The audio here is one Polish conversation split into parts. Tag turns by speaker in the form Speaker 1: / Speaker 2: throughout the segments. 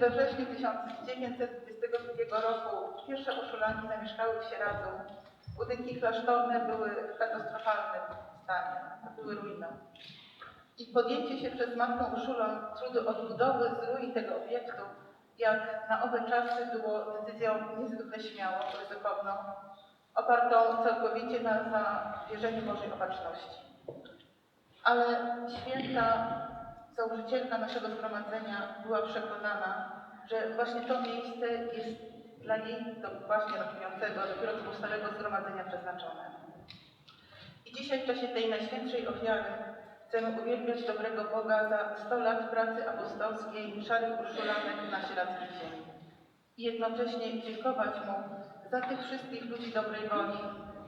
Speaker 1: we wrześniu 1922 roku pierwsze uszulanki zamieszkały w Sieradzu, budynki klasztorne były w katastrofalnym stanie, były ruiną. I podjęcie się przez matkę Urszulę trudu odbudowy z ruin tego obiektu, jak na owe czasy było decyzją niezwykle śmiałą, ryzykowną, opartą całkowicie na zawierzeniu Bożej Opatrzności. Ale święta założycielka naszego zgromadzenia była przekonana, że właśnie to miejsce jest dla jej, to właśnie rokującego, dopiero pozostałego zgromadzenia przeznaczone. I dzisiaj w czasie tej najświętszej ofiary chcemy uwielbiać dobrego Boga za 100 lat pracy apostolskiej szarych urszulanek na sieradzkiej ziemi. I jednocześnie dziękować Mu za tych wszystkich ludzi dobrej woli,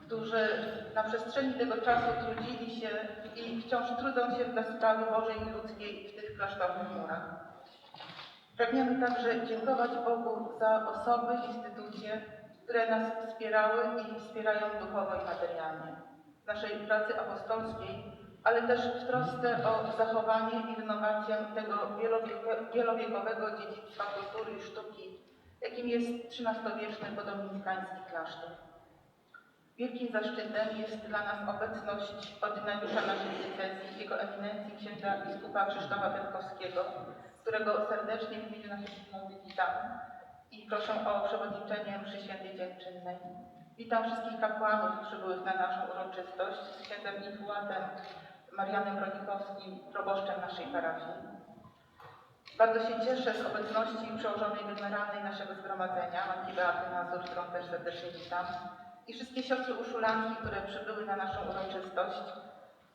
Speaker 1: którzy na przestrzeni tego czasu trudzili się i wciąż trudzą się dla sprawy Bożej i ludzkiej w tych klasztornych murach. Pragniemy także dziękować Bogu za osoby, instytucje, które nas wspierały i wspierają duchowo i materialnie w naszej pracy apostolskiej, ale też w trosce o zachowanie i renowację tego wielowieko- wielowiekowego dziedzictwa kultury i sztuki, jakim jest XIII-wieczny podominikański klasztor. Wielkim zaszczytem jest dla nas obecność ordynariusza naszej diecezji, jego eminencji księdza biskupa Krzysztofa Bękowskiego, którego serdecznie w imieniu naszej wspólnoty witam i proszę o przewodniczenie mszy świętej dziękczynnej. Witam wszystkich kapłanów przybyłych na naszą uroczystość z księdzem influatem Marianem Bronikowskim, proboszczem naszej parafii. Bardzo się cieszę z obecności przełożonej generalnej naszego zgromadzenia, Matki Beaty Nazur, którą też serdecznie witam, i wszystkie siostry uszulanki, które przybyły na naszą uroczystość,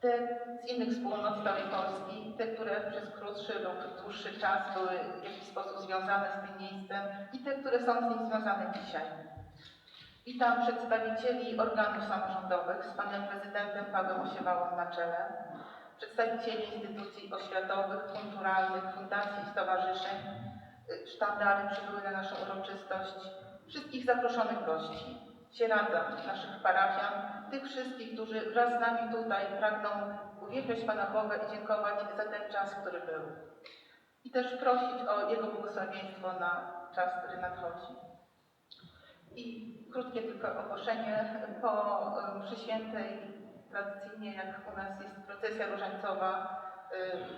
Speaker 1: te z innych wspólnot całej Polski, te, które przez krótszy lub dłuższy czas były w jakiś sposób związane z tym miejscem i te, które są z nim związane dzisiaj. Witam przedstawicieli organów samorządowych. Z panem prezydentem Pawłem Osiewałą na czele, przedstawicieli instytucji oświatowych, kulturalnych, fundacji i stowarzyszeń, sztandary przybyły na naszą uroczystość, wszystkich zaproszonych gości, sieradzam naszych parafian, tych wszystkich, którzy wraz z nami tutaj pragną uwielbiać Pana Boga i dziękować za ten czas, który był. I też prosić o Jego błogosławieństwo na czas, który nadchodzi. I krótkie tylko ogłoszenie. Po y, mszy świętej tradycyjnie, jak u nas jest procesja różańcowa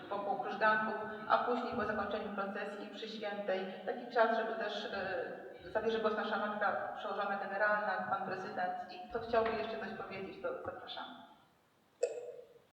Speaker 1: wokół krużganków, a później po zakończeniu procesji mszy świętej taki czas, żeby też y, zabierze głos nasza matka przełożona generalna, pan prezydent i kto chciałby jeszcze coś powiedzieć, to zapraszamy.